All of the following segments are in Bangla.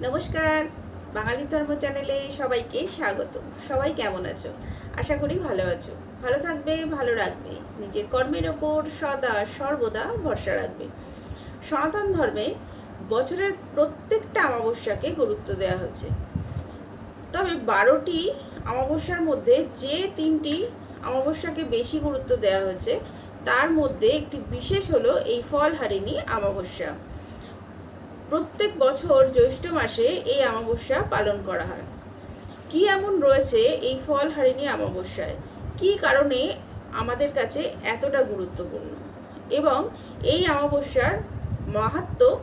নমস্কার। বাঙালি ধর্ম চ্যানেলে সবাইকে স্বাগত। সবাই কেমন আছো? আশা করি ভালো আছো। ভালো থাকবে, ভালো রাখবে। নিজের কর্মের ওপর সদা, সর্বদা ভরসা রাখবে। সনাতন ধর্মে বছরের প্রত্যেকটা অমাবস্যাকে গুরুত্ব দেওয়া হচ্ছে। তবে বারোটি অমাবস্যার মধ্যে যে তিনটি অমাবস্যাকে বেশি গুরুত্ব দেওয়া হয়েছে, তার মধ্যে একটি বিশেষ হলো এই ফলহারিণী অমাবস্যা। প্রত্যেক বছর জ্যৈষ্ঠ মাসে এই অমাবস্যা পালন করা হয়। কি এমন রয়েছে এই ফল ফলহারিণী অমাবস্যায়? কি কারণে আমাদের কাছে এতটা গুরুত্বপূর্ণ? এবং এই অমাবস্যার মাহাত্ম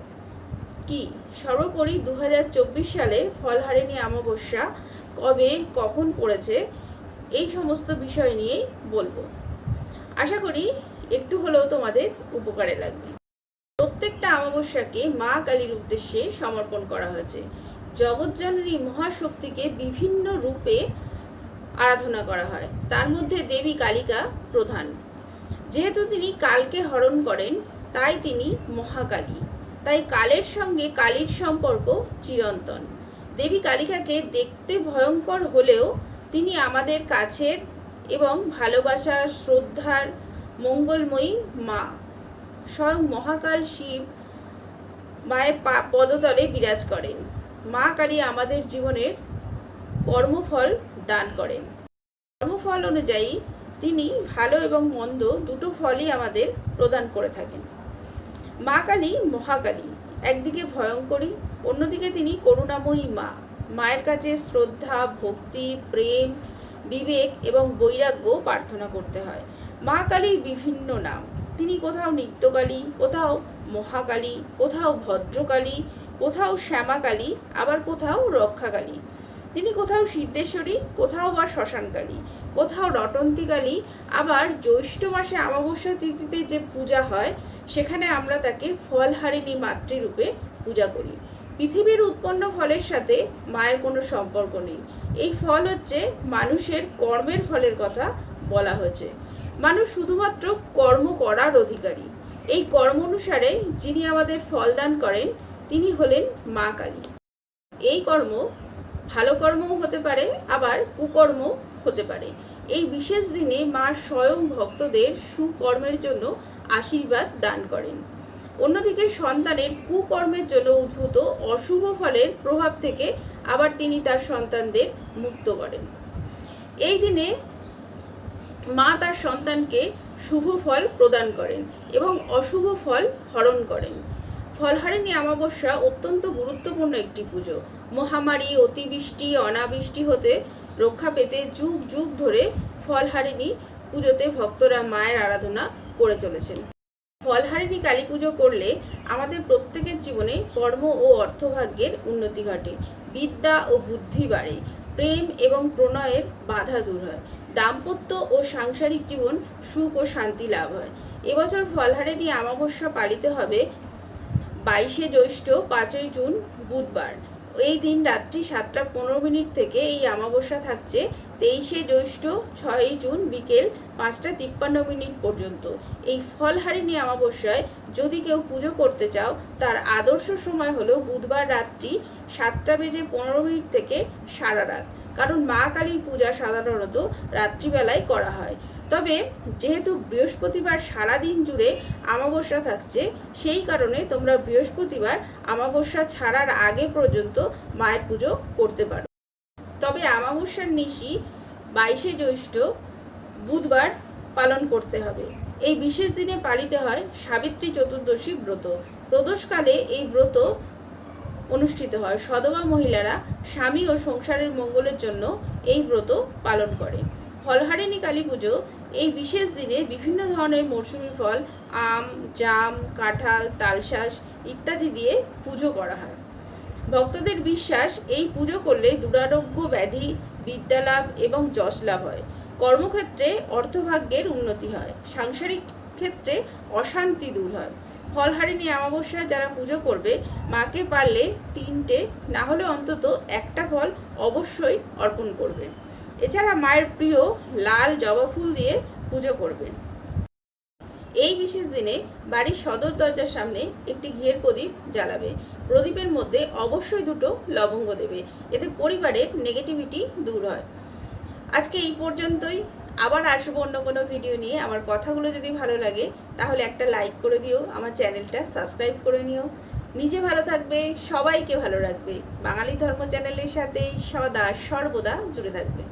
কি? সর্বোপরি দু হাজার চব্বিশ সালে ফলহারিণী অমাবস্যা কবে, কখন পড়েছে? এই সমস্ত বিষয় নিয়েই বলব। আশা করি একটু হলেও তোমাদের উপকারে লাগবে। প্রত্যেকটা অমাবস্যাকে মা কালীর উদ্দেশ্যে সমর্পণ করা হয়েছে। জগৎজননী মহাশক্তিকে বিভিন্ন রূপে আরাধনা করা হয়। তার মধ্যে দেবী কালিকা প্রধান। যেহেতু তিনি কালকে হরণ করেন, তাই তিনি মহাকালী। তাই কালের সঙ্গে কালীর সম্পর্ক চিরন্তন। দেবী কালিকাকে দেখতে ভয়ঙ্কর হলেও তিনি আমাদের কাছের এবং ভালোবাসা শ্রদ্ধার, মঙ্গলময়ী মা। স্বয়ং মহাকাল শিব মায়ের পদতলে বিরাজ করেন। মা কালী আমাদের জীবনের কর্মফল দান করেন। কর্মফল অনুযায়ী তিনি ভালো এবং মন্দ দুটো ফলই আমাদের প্রদান করে থাকেন। মা কালী মহাকালী, একদিকে ভয়ঙ্করী, অন্যদিকে তিনি করুণাময়ী মা। মায়ের কাছে শ্রদ্ধা, ভক্তি, প্রেম, বিবেক এবং বৈরাগ্য প্রার্থনা করতে হয়। মা কালীর বিভিন্ন নাম তিনি কোথাও নিত্যকালী, কোথাও মহাকালী, কোথাও ভদ্রকালী, কোথাও শ্যামাকালী, আবার কোথাও রক্ষাকালী। তিনি কোথাও সিদ্ধেশ্বরী, কোথাও বা শ্মশানকালী, কোথাও রটন্তিকালী, আবার জ্যৈষ্ঠ মাসে অমাবস্যা তিথিতে যে পূজা হয়, সেখানে আমরা তাকে ফলহারিণী মাতৃরূপে পূজা করি। পৃথিবীর উৎপন্ন ফলের সাথে মায়ের কোনো সম্পর্ক নেই। এই ফল হচ্ছে মানুষের কর্মের ফলের কথা বলা হয়েছে। মানুষ শুধুমাত্র কর্ম করার অধিকারী। এই কর্ম অনুসারে যিনি আমাদের ফল দান করেন, তিনি হলেন মা কালী। এই কর্ম ভালো কর্মও হতে পারে, আবার কুকর্ম হতে পারে। এই বিশেষ দিনে মা স্বয়ং ভক্তদের সুকর্মের জন্য আশীর্বাদ দান করেন। অন্যদিকে সন্তানের কুকর্মের জন্য উদ্ভূত অশুভ ফলের প্রভাব থেকে আবার তিনি তার সন্তানদের মুক্ত করেন। এই দিনে মা তার সন্তানকে শুভ ফল প্রদান করেন এবং অশুভ ফল হরণ করেন। ফলহারিণী অমাবস্যা অত্যন্ত গুরুত্বপূর্ণ একটি পুজো। মহামারী, অতিবৃষ্টি, অনাবৃষ্টি হতে রক্ষা পেতে যুগ যুগ ধরে ফলহারিণী পুজোতে ভক্তরা মায়ের আরাধনা করে চলেছেন। ফলহারিণী কালী পুজো করলে আমাদের প্রত্যেকের জীবনে কর্ম ও অর্থভাগ্যের উন্নতি ঘটে, বিদ্যা ও বুদ্ধি বাড়ে। প্রেম এবং প্রণয়ের বাধা দূর হয়। দাম্পত্য ও সাংসারিক জীবন সুখ ও শান্তি লাভ হয়। এবছর ফলহারেরই অমাবস্যা পালিত হবে বাইশে জ্যৈষ্ঠ পাঁচই জুন বুধবার। এই দিন রাত্রি সাতটা পনেরো মিনিট থেকে এই অমাবস্যা থাকছে, তেইশে জ্যৈষ্ঠ ছয়ই জুন বিকেল পাঁচটা তিপ্পান্ন মিনিট পর্যন্ত। এই ফলহারিণী অমাবস্যায় যদি কেউ পুজো করতে চাও, তার আদর্শ সময় হলো বুধবার রাত্রি সাতটা বেজে পনেরো মিনিট থেকে সারা রাত। কারণ মা কালীর পূজা সাধারণত রাত্রিবেলায় করা হয়। তবে যেহেতু বৃহস্পতিবার সারাদিন জুড়ে অমাবস্যা থাকছে, সেই কারণে তোমরা বৃহস্পতিবার অমাবস্যা ছাড়ার আগে পর্যন্ত মায়ের পুজো করতে পারো। তবে অমাবস্যার নিশি বাইশে জ্যৈষ্ঠ বুধবার পালন করতে হবে। এই বিশেষ দিনে পালিত হয় সাবিত্রী চতুর্দশী ব্রত। প্রদোষকালে এই ব্রত অনুষ্ঠিত হয়। সদবা মহিলারা স্বামী ও সংসারের মঙ্গলের জন্য এই ব্রত পালন করে। হলহারিণী কালী পুজো এই বিশেষ দিনে বিভিন্ন ধরনের মরশুমি ফল, আম, জাম, কাঁঠাল, তালশাঁস ইত্যাদি দিয়ে পুজো করা হয়। ভক্তদের বিশ্বাস, এই পুজো করলে দুরারোগ্য ব্যাধি, বিদ্যালাভ এবং যশ লাভ হয়। কর্মক্ষেত্রে অর্থভাগ্যের উন্নতি হয়। সাংসারিক ক্ষেত্রে অশান্তি দূর হয়। ফলহারিণী অমাবস্যা যারা পুজো করবে, মাকে পারলে তিনটে, না হলে অন্তত একটা ফল অবশ্যই অর্পণ করবে। এছাড়া মায়ের প্রিয় লাল জবা ফুল দিয়ে পুজো করবে এই বিশেষ দিনে বাড়ির সদর দরজার সামনে একটি ঘিয়ের প্রদীপ জ্বালাবে। প্রদীপের মধ্যে অবশ্যই দুটো লবঙ্গ দেবে। এতে পরিবারের নেগেটিভিটি দূর হয়। আজকে এই পর্যন্তই। আবার আসব অন্য কোনো ভিডিও নিয়ে আমার কথাগুলো যদি ভালো লাগে, তাহলে একটা লাইক করে দিও, আমার চ্যানেলটা সাবস্ক্রাইব করে নিও। নিজে ভালো থাকবে, সবাইকে ভালো রাখবে। বাঙালি ধর্ম চ্যানেলের সাথে সদা সর্বদা জুড়ে থাকবে।